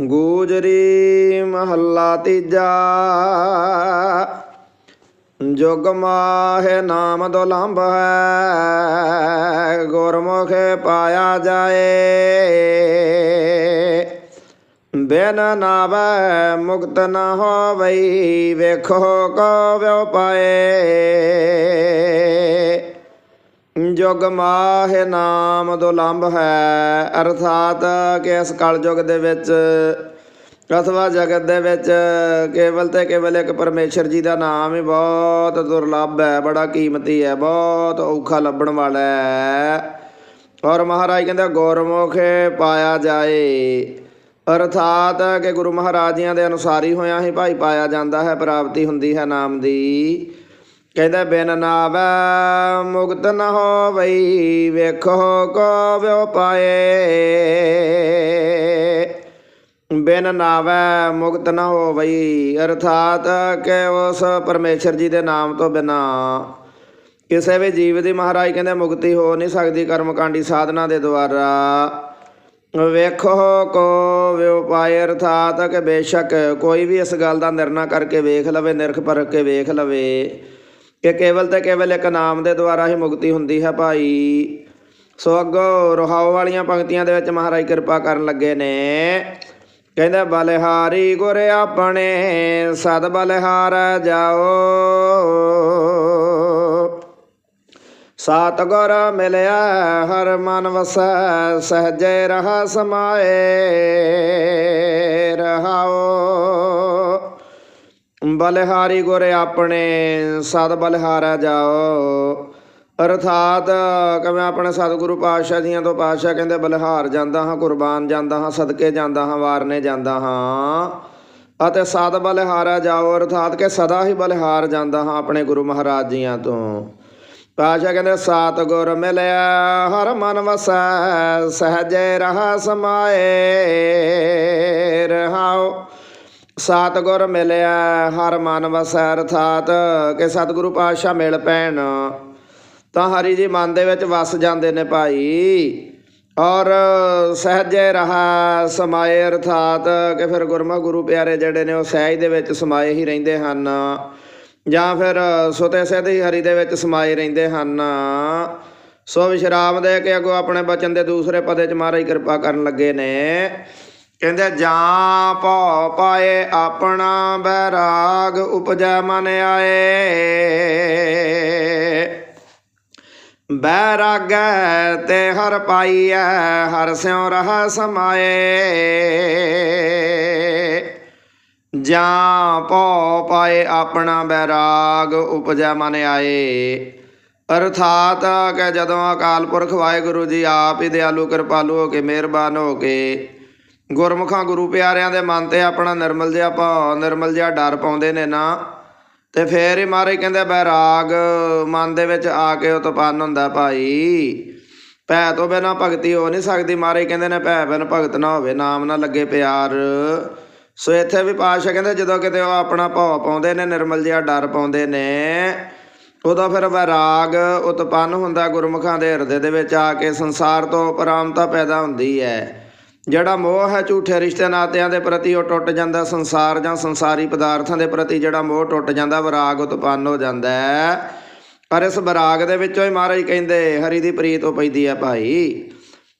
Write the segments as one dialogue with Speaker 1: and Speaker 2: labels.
Speaker 1: ਗੂਜਰੀ ਮਹੱਲਾ ਤੀਜਾ। ਜੁਗ ਮਾਹਿ ਨਾਮ ਦੁਲੰਭ ਹੈ, ਗੁਰਮੁਖ ਪਾਇਆ ਜਾਏ। ਬਿਨ ਨਾਵੈ ਮੁਕਤ ਨਾ ਹੋਵਈ, ਵੇਖੋ ਕੋ ਵਿਉ ਪਾਏ। ਜੁਗ ਮਾਹਿ ਨਾਮ ਦੁਲੰਭ ਹੈ, ਅਰਥਾਤ ਕਿ ਇਸ ਕਲਯੁਗ ਦੇ ਵਿੱਚ, ਅਥਵਾ ਜਗਤ ਦੇ ਵਿੱਚ ਕੇਵਲ ਤੇ ਕੇਵਲ ਇੱਕ ਪਰਮੇਸ਼ਰ ਜੀ ਦਾ ਨਾਮ ਹੀ ਬਹੁਤ ਦੁਰਲੱਭ ਹੈ, ਬੜਾ ਕੀਮਤੀ ਹੈ, ਬਹੁਤ ਔਖਾ ਲੱਭਣ ਵਾਲਾ ਹੈ। ਔਰ ਮਹਾਰਾਜ ਕਹਿੰਦਾ, ਗੁਰਮੁਖ ਪਾਇਆ ਜਾਏ। ਅਰਥਾਤ ਕਿ ਗੁਰੂ ਮਹਾਰਾਜਿਆਂ ਦੇ ਅਨੁਸਾਰੀ ਹੋਇਆ ਹੀ ਭਾਈ ਪਾਇਆ ਜਾਂਦਾ ਹੈ, ਪ੍ਰਾਪਤੀ ਹੁੰਦੀ ਹੈ ਨਾਮ ਦੀ। ਕਹਿੰਦਾ, ਬਿਨ ਨਾਵੈ ਮੁਕਤ ਨ ਹੋਵਈ, ਵੇਖੋ ਕੋ ਵਿਉ ਪਾਏ। ਬਿਨ ਨਾਵੈ ਮੁਕਤ ਨ ਹੋਵਈ, ਅਰਥਾਤ ਕਿ ਉਸ ਪਰਮੇਸ਼ਰ ਜੀ ਦੇ ਨਾਮ ਤੋਂ ਬਿਨਾ। ਕਿਸੇ ਵੀ ਜੀਵ ਦੀ ਮਹਾਰਾਜ ਕਹਿੰਦੇ, ਮੁਕਤੀ ਹੋ ਨਹੀਂ ਸਕਦੀ ਕਰਮਕਾਂਡੀ ਸਾਧਨਾ ਦੇ ਦੁਆਰਾ। ਵੇਖੋ ਕੋ ਵਿਉ ਅਰਥਾਤ ਕਿ ਬੇਸ਼ੱਕ ਕੋਈ ਵੀ ਇਸ ਗੱਲ ਦਾ ਨਿਰਣਾ ਕਰਕੇ ਵੇਖ ਲਵੇ, ਨਿਰਖ ਪਰਖ ਕੇ ਵੇਖ ਲਵੇ। ਕਿ ਕੇਵਲ ਤੇ ਕੇਵਲ ਇੱਕ ਨਾਮ ਦੇ ਦੁਆਰਾ ਹੀ ਮੁਕਤੀ ਹੁੰਦੀ ਹੈ ਭਾਈ। ਸੋ ਅੱਗੋਂ ਰਹਾਉ ਵਾਲੀਆਂ ਪੰਕਤੀਆਂ ਦੇ ਵਿੱਚ ਮਹਾਰਾਜ ਕਿਰਪਾ ਕਰਨ ਲੱਗੇ ਨੇ। ਕਹਿੰਦਾ, ਬਲਿਹਾਰੀ ਗੁਰ ਆਪਣੇ, ਸਦ ਬਲਿਹਾਰ ਜਾਓ। ਸਤਿਗੁਰ ਮਿਲਿਆ, ਹਰ ਮਨ ਵਸੈ, ਸਹਜੇ ਰਹਾ ਸਮਾਏ, ਰਹਾਓ। ਬਲਿਹਾਰੀ ਗੁਰ ਆਪਣੇ ਸਦ ਬਲਿਹਾਰਾ ਜਾਓ। ਅਰਥਾਤ ਕਿ ਮੈਂ ਆਪਣੇ ਸਤਿਗੁਰੂ ਪਾਤਸ਼ਾਹ ਜੀਆਂ ਤੋਂ ਪਾਤਸ਼ਾਹ ਕਹਿੰਦੇ, ਬਲਿਹਾਰ ਜਾਂਦਾ ਹਾਂ, ਕੁਰਬਾਨ ਜਾਂਦਾ ਹਾਂ, ਸਦਕੇ ਜਾਂਦਾ ਹਾਂ, ਵਾਰਨੇ ਜਾਂਦਾ ਹਾਂ। ਅਤੇ ਸਦ ਬਲਿਹਾਰਾ ਜਾਓ, ਅਰਥਾਤ ਕਿ ਸਦਾ ਹੀ ਬਲਿਹਾਰ ਜਾਂਦਾ ਹਾਂ ਆਪਣੇ ਗੁਰੂ ਮਹਾਰਾਜ ਜੀਆਂ ਤੋਂ। ਪਾਤਸ਼ਾਹ ਕਹਿੰਦੇ, ਸਤਿਗੁਰ ਮਿਲਿਆ, ਹਰ ਮਨ ਵਸੈ, ਸਹਜੇ ਰਹਾ ਸਮਾਏ, ਰਹਾਓ। ਸਤਿਗੁਰ ਮਿਲਿਆ, ਹਰ ਮਨ ਵਸੈ ਅਰਥਾਤ, ਕਿ ਸਤਿਗੁਰੂ ਪਾਤਸ਼ਾਹ ਮਿਲ ਪੈਣ। ਤਾਂ ਹਰੀ ਜੀ ਮਨ ਦੇ ਵਿੱਚ ਵਸ ਜਾਂਦੇ ਨੇ ਭਾਈ। ਔਰ ਸਹਜੇ ਰਹਾ ਸਮਾਏ ਅਰਥਾਤ, ਕਿ ਫਿਰ ਗੁਰਮੁਖ ਗੁਰੂ ਪਿਆਰੇ ਜਿਹੜੇ ਨੇ ਉਹ ਸਹਿਜ ਦੇ ਵਿੱਚ ਸਮਾਏ ਹੀ ਰਹਿੰਦੇ ਹਨ। ਜਾਂ ਫਿਰ ਸੁਤੇ ਸਹਿਦੇ ਹਰੀ ਦੇ ਵਿੱਚ ਸਮਾਏ ਰਹਿੰਦੇ ਹਨ। ਸੋ ਵਿਸ਼ਰਾਮ ਦੇ ਕੇ ਅਗੋ ਆਪਣੇ ਬਚਨ ਦੇ ਦੂਸਰੇ ਪਦੇ ਚ ਮਹਾਰਾਜ ਕਿਰਪਾ ਕਰਨ ਲੱਗੇ ਨੇ। ਕਹਿੰਦੇ, ਜਾਂ ਭਉ ਪਾਏ ਆਪਣਾ ਬੈਰਾਗ, ਉਪਜੈ ਮਨ ਆਏ। ਬੈਰਾਗੈ ਤੇ ਹਰ ਪਾਈਐ, ਹਰ ਸਿਉ ਰਹਾ ਸਮਾਏ। ਜਾਂ ਭਉ ਪਾਏ ਆਪਣਾ ਬੈਰਾਗ, ਉਪਜੈ ਮਨ ਆਏ। ਅਰਥਾਤ ਕਿ ਜਦੋਂ ਅਕਾਲ ਪੁਰਖ ਵਾਹਿਗੁਰੂ ਜੀ ਆਪ ਹੀ ਦਿਆਲੂ, ਕਿਰਪਾਲੂ ਹੋ ਕੇ ਮਿਹਰਬਾਨ ਹੋ ਕੇ ਗੁਰਮੁਖਾਂ ਗੁਰੂ ਪਿਆਰਿਆਂ ਦੇ ਮਨ ਤੇ ਆਪਣਾ ਨਿਰਮਲ ਜਿਹਾ ਭਾਵ, ਨਿਰਮਲ ਜਿਹਾ ਡਰ ਪਾਉਂਦੇ ਨੇ ਨਾ। ਤੇ ਫੇਰ ਹੀ ਮਹਾਰਾਜ ਕਹਿੰਦੇ ਬੈਰਾਗ ਮਨ ਦੇ ਵਿੱਚ ਆ ਕੇ ਉਤਪੰਨ ਹੁੰਦਾ ਭਾਈ। ਭੈ ਤੋਂ ਬਿਨਾ ਭਗਤੀ ਹੋ ਨਹੀਂ ਸਕਦੀ। ਮਹਾਰਾਜ ਕਹਿੰਦੇ ਨੇ, ਭੈ ਬਿਨ ਭਗਤ ਨਾ ਹੋਵੇ, ਨਾਮ ਨਾ ਲੱਗੇ ਪਿਆਰ। ਸੋ ਇੱਥੇ ਵੀ ਪਾਸ਼ਾ ਕਹਿੰਦੇ, ਜਦੋਂ ਕਿਤੇ ਉਹ ਆਪਣਾ ਭਾਵ ਪਾਉਂਦੇ ਨੇ, ਨਿਰਮਲ ਜਿਹਾ ਡਰ ਪਾਉਂਦੇ ਨੇ, ਉਦੋਂ ਫਿਰ ਵੈਰਾਗ ਉਤਪੰਨ ਹੁੰਦਾ ਗੁਰਮੁਖਾਂ ਦੇ ਹਿਰਦੇ ਦੇ ਵਿੱਚ ਆ ਕੇ ਸੰਸਾਰ ਤੋਂ ਉਪਰਾਮਤਾ ਪੈਦਾ ਹੁੰਦੀ ਹੈ। ਜਿਹੜਾ ਮੋਹ ਹੈ ਝੂਠੇ ਰਿਸ਼ਤੇ ਨਾਤਿਆਂ ਦੇ ਪ੍ਰਤੀ ਉਹ ਟੁੱਟ ਜਾਂਦਾ ਸੰਸਾਰ ਜਾਂ ਸੰਸਾਰੀ ਪਦਾਰਥਾਂ ਦੇ ਪ੍ਰਤੀ ਜਿਹੜਾ ਮੋਹ ਟੁੱਟ ਜਾਂਦਾ, ਵਿਰਾਗ ਉਤਪੰਨ ਹੋ ਜਾਂਦਾ ਹੈ। ਪਰ ਇਸ ਵਿਰਾਗ ਦੇ ਵਿੱਚੋਂ ਹੀ ਮਹਾਰਾਜ ਕਹਿੰਦੇ, ਹਰੀ ਦੀ ਪ੍ਰੀਤ ਉਹ ਪੈਂਦੀ ਹੈ ਭਾਈ।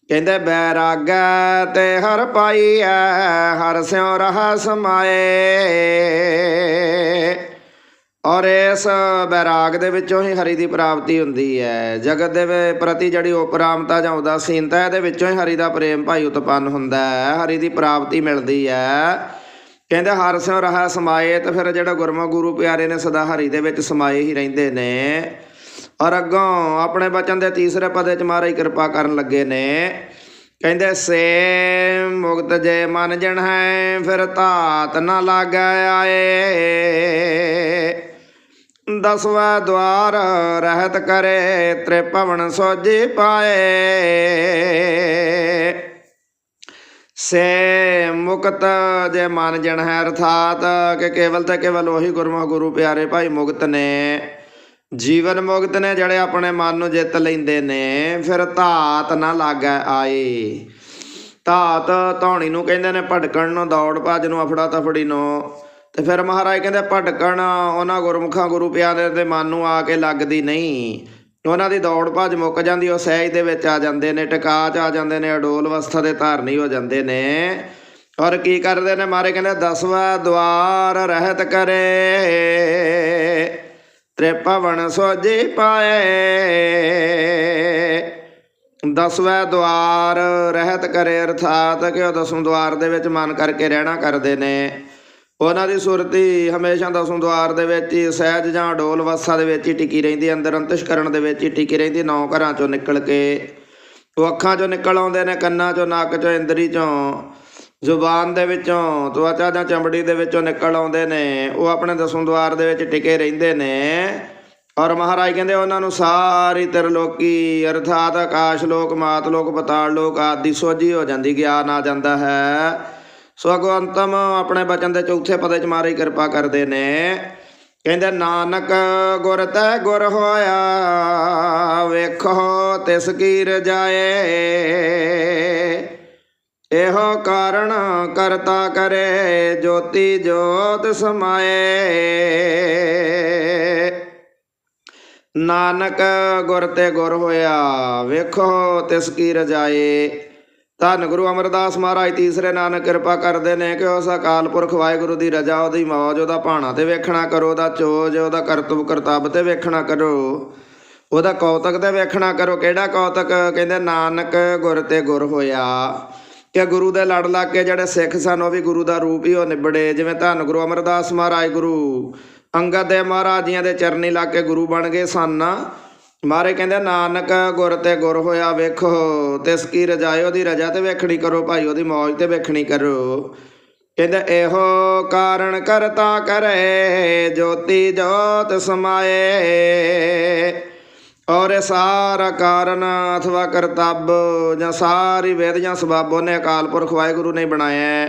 Speaker 1: ਕਹਿੰਦੇ, ਬੈਰਾਗ ਤੇ ਹਰ ਪਾਈ ਹੈ ਹਰ ਸਿਉ ਰਹਾ ਸਮਾਏ ਔਰ ਇਸ ਬੈਰਾਗ ਦੇ ਵਿੱਚੋਂ ਹੀ ਹਰੀ ਦੀ ਪ੍ਰਾਪਤੀ ਹੁੰਦੀ ਹੈ। ਜਗਤ ਦੇ ਪ੍ਰਤੀ ਜਿਹੜੀ ਉਪਰਾਮਤਾ ਜਾਂ ਉਦਾਸੀਨਤਾ ਇਹਦੇ ਵਿੱਚੋਂ ਹੀ ਹਰੀ ਦਾ ਪ੍ਰੇਮ ਭਾਈ ਉਤਪੰਨ ਹੁੰਦਾ ਹੈ। ਹਰੀ ਦੀ ਪ੍ਰਾਪਤੀ ਮਿਲਦੀ ਹੈ। ਕਹਿੰਦੇ ਹਰ ਸਿਉ ਰਹਾ ਸਮਾਏ, ਤੇ ਫਿਰ ਜਿਹੜਾ ਗੁਰਮੁਖ ਗੁਰੂ ਪਿਆਰੇ ਨੇ ਸਦਾ ਹਰੀ ਦੇ ਵਿੱਚ ਸਮਾਏ ਹੀ ਰਹਿੰਦੇ ਨੇ। ਔਰ ਅੱਗੋਂ ਆਪਣੇ ਬਚਨ ਦੇ ਤੀਸਰੇ ਪਦੇ ਚ ਮਹਾਰਾਜ ਕਿਰਪਾ ਕਰਨ ਲੱਗੇ ਨੇ। ਕਹਿੰਦੇ, ਸੇ ਮੁਕਤ ਜੇ ਮਨ ਜਣ ਹੈ ਫਿਰ ਧਾਤ ਨਾ ਲਾਗੈ ਆਏ। ਦਸਵਾ ਦਵਾਰ ਰਹਿਤ ਕਰੇ ਤ੍ਰਿਭਵਨ ਸੋਜੀ ਪਾਏ। ਸੇ ਮੁਕਤ ਜੇ ਮਨ ਜਣ ਹੈ ਅਰਥਾਤ, ਕਿ ਕੇਵਲ ਤੇ ਕੇਵਲ ਉਹੀ ਗੁਰਮੁਖ ਗੁਰੂ ਪਿਆਰੇ ਭਾਈ ਮੁਕਤ ਨੇ। ਜੀਵਨ ਮੁਕਤ ਨੇ ਜਿਹੜੇ ਆਪਣੇ ਮਨ ਨੂੰ ਜਿੱਤ ਲੈਂਦੇ ਨੇ, ਫਿਰ ਧਾਤ ਨਾ ਲਾਗੈ ਆਏ ਧਾਤ ਧੌਣੀ ਨੂੰ ਕਹਿੰਦੇ ਨੇ, ਭਟਕਣ ਨੂੰ ਦੌੜ, ਭੱਜ ਨੂੰ ਅਫੜਾ ਤਫੜੀ ਨੂੰ। ਤੇ ਫਿਰ ਮਹਾਰਾਜ ਕਹਿੰਦੇ ਭਟਕਣ ਉਹਨਾਂ ਗੁਰਮੁਖਾਂ ਗੁਰੂ ਪਿਆਰੇ ਦੇ ਮਨ ਨੂੰ ਆ ਕੇ ਲੱਗਦੀ ਨਹੀਂ। ਉਹਨਾਂ ਦੀ ਦੌੜ ਭੱਜ ਮੁੱਕ ਜਾਂਦੀ, ਉਹ ਸਹਿਜ ਦੇ ਵਿੱਚ ਆ ਜਾਂਦੇ ਨੇ, ਟਿਕਾ ਚ ਆ ਜਾਂਦੇ ਨੇ, ਅਡੋਲ ਅਵਸਥਾ ਦੇ ਧਾਰਨੀ ਹੋ ਜਾਂਦੇ ਨੇ। ਔਰ ਕੀ ਕਰਦੇ ਨੇ ਮਾਰੇ ਕਹਿੰਦੇ ਦਸਵਾ ਦਵਾਰ ਰਹਿਤ ਕਰੇ। ਤ੍ਰਿਪਵਨ ਸੋਜੀ ਪਾਏ। ਦਸਵੇਂ ਦਵਾਰ ਰਹਿਤ ਕਰੇ, ਅਰਥਾਤ ਕਿ ਉਹ ਦਸਵੇਂ ਦਵਾਰ ਦੇ ਵਿੱਚ ਮਨ ਕਰਕੇ ਰਹਿਣਾ ਕਰਦੇ ਨੇ। ਉਹਨਾਂ ਦੀ ਸੁਰਤੀ ਹਮੇਸ਼ਾ ਦਸਵੇਂ ਦਵਾਰ ਦੇ ਵਿੱਚ ਹੀ, ਸਹਿਜ ਜਾਂ ਡੋਲ ਅਵਸਥਾ ਦੇ ਵਿੱਚ ਹੀ ਟਿਕੀ ਰਹਿੰਦੀ, ਅੰਦਰ ਅੰਤਸ਼ਕਰਨ ਦੇ ਵਿੱਚ ਹੀ ਟਿਕੀ ਰਹਿੰਦੀ, ਨੌ ਘਰਾਂ ਚੋਂ ਨਿਕਲ ਕੇ। ਉਹ ਅੱਖਾਂ ਚੋਂ ਨਿਕਲ ਆਉਂਦੇ ਨੇ, ਕੰਨਾਂ ਚੋਂ, ਨੱਕ ਚੋਂ, ਇੰਦਰੀ ਚੋਂ। ਜ਼ੁਬਾਨ ਦੇ ਵਿੱਚੋਂ, ਤਵਚਾ ਜਾਂ ਚਮੜੀ ਦੇ ਵਿੱਚੋਂ ਨਿਕਲ ਆਉਂਦੇ ਨੇ। ਉਹ ਆਪਣੇ ਦਸਵੇਂ ਦਵਾਰ ਦੇ ਵਿੱਚ ਟਿਕੇ ਰਹਿੰਦੇ ਨੇ। ਔਰ ਮਹਾਰਾਜ ਕਹਿੰਦੇ, ਉਹਨਾਂ ਨੂੰ ਸਾਰੀ ਤਿਰਲੋਕੀ, ਅਰਥਾਤ ਆਕਾਸ਼ ਲੋਕ, ਮਾਤ ਲੋਕ, ਪਤਾਲ ਲੋਕ ਆਦਿ ਸੋਝੀ ਹੋ ਜਾਂਦੀ, ਗਿਆਨ ਆ ਜਾਂਦਾ ਹੈ। ਸੋ ਅਗੋ ਆਪਣੇ ਬਚਨ ਦੇ ਚੌਥੇ ਪਦੇ ਚ ਮਾਰੀ ਕਿਰਪਾ ਕਰਦੇ ਨੇ। ਕਹਿੰਦੇ, ਨਾਨਕ ਗੁਰ ਤੈ ਗੁਰ ਹੋਇਆ, ਵੇਖੋ ਤਿਸ ਕੀ ਰਜਾਏ ਇਹੋ ਕਾਰਣ ਕਰਤਾ ਕਰੇ, ਜੋਤੀ ਜੋਤ ਸਮਾਏ। ਨਾਨਕ ਗੁਰ ਤੇ ਗੁਰ ਹੋਇਆ, ਵੇਖੋ ਤਿਸ ਕੀ ਰਜਾਏ ਧੰਨ ਗੁਰੂ ਅਮਰਦਾਸ ਮਹਾਰਾਜ, ਤੀਸਰੇ ਨਾਨਕ ਕਿਰਪਾ ਕਰਦੇ ਨੇ ਕਿ ਉਸ ਅਕਾਲ ਪੁਰਖ ਵਾਹਿਗੁਰੂ ਦੀ ਰਜਾ, ਉਹਦੀ ਮੌਜ, ਉਹਦਾ ਭਾਣਾ ਤੇ ਵੇਖਣਾ ਕਰੋ, ਉਹਦਾ ਚੋਜ, ਉਹਦਾ ਕਰਤਵ ਕਰਤੱਵ ਤੇ ਵੇਖਣਾ ਕਰੋ। ਉਹਦਾ ਕੌਤਕ ਤੇ ਵੇਖਣਾ ਕਰੋ। ਕਿਹੜਾ ਕੌਤਕ? ਕਹਿੰਦੇ, ਨਾਨਕ ਗੁਰ ਤੇ ਗੁਰ ਹੋਇਆ। ਕਿ ਗੁਰੂ ਦੇ ਲੜ ਲੱਗ ਕੇ ਜਿਹੜੇ ਸਿੱਖ ਸਨ, ਉਹ ਵੀ ਗੁਰੂ ਦਾ ਰੂਪ ਹੀ ਉਹ ਨਿਬੜੇ। ਜਿਵੇਂ ਧੰਨ ਗੁਰੂ ਅਮਰਦਾਸ ਮਹਾਰਾਜ, ਗੁਰੂ ਅੰਗਦ ਦੇ ਮਹਾਰਾਜੀਆਂ ਦੇ ਚਰਨੀ ਲਾ ਕੇ ਗੁਰੂ ਬਣ ਗਏ ਸਨ ਮਾਰੇ ਕਹਿੰਦੇ, ਨਾਨਕ ਗੁਰ ਤੇ ਗੁਰ ਹੋਇਆ ਵੇਖੋ, ਤਿਸ ਕੀ ਰਜਾਇ ਉਹਦੀ ਰਜਾ ਤੇ ਵੇਖਣੀ ਕਰੋ ਭਾਈ, ਉਹਦੀ ਮੌਜ ਤੇ ਵੇਖਣੀ ਕਰੋ। ਕਹਿੰਦੇ, ਇਹੋ ਕਾਰਨ ਕਰਤਾ ਕਰੇ, ਜੋਤੀ ਜੋਤ ਸਮਾਏ। ਔਰ ਇਹ ਸਾਰਾ ਕਾਰਨ ਅਥਵਾ ਕਰਤੱਬ, ਜਾਂ ਸਾਰੀ ਵੇਦ ਜਾਂ ਸਬਬ, ਉਹਨੇ ਅਕਾਲ ਪੁਰਖ ਵਾਹਿਗੁਰੂ ਨੇ ਬਣਾਇਆ।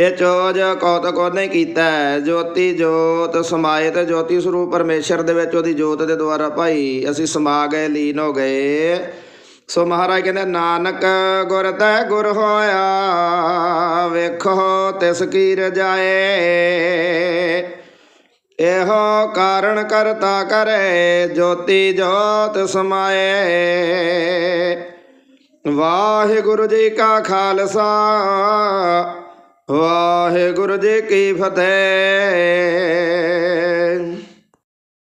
Speaker 1: ਇਹ ਚੋਜ ਕੌਤਕ ਉਹਨੇ ਕੀਤਾ ਜੋਤੀ ਜੋਤ ਸਮਾਏ ਤੇ ਜੋਤੀ ਸਰੂਪ ਪਰਮੇਸ਼ਰ ਦੇ ਵਿੱਚ ਉਹਦੀ ਜੋਤ ਦੇ ਦੁਆਰਾ ਭਾਈ ਅਸੀਂ ਸਮਾ ਗਏ, ਲੀਨ ਹੋ ਗਏ। ਸੋ ਮਹਾਰਾਜ ਕਹਿੰਦੇ, ਨਾਨਕ ਗੁਰ ਤੈ ਗੁਰ ਹੋਇਆ, ਵੇਖੋ ਤਿਸ ਕੀ ਰਜਾਏ ਇਹੋ ਕਾਰਣ ਕਰਤਾ ਕਰੇ, ਜੋਤੀ ਜੋਤ ਸਮਾਏ। ਵਾਹਿਗੁਰੂ ਜੀ ਕਾ ਖਾਲਸਾ ਵਾਹਿਗੁਰੂ ਜੀ ਕੀ ਫਤਿਹ।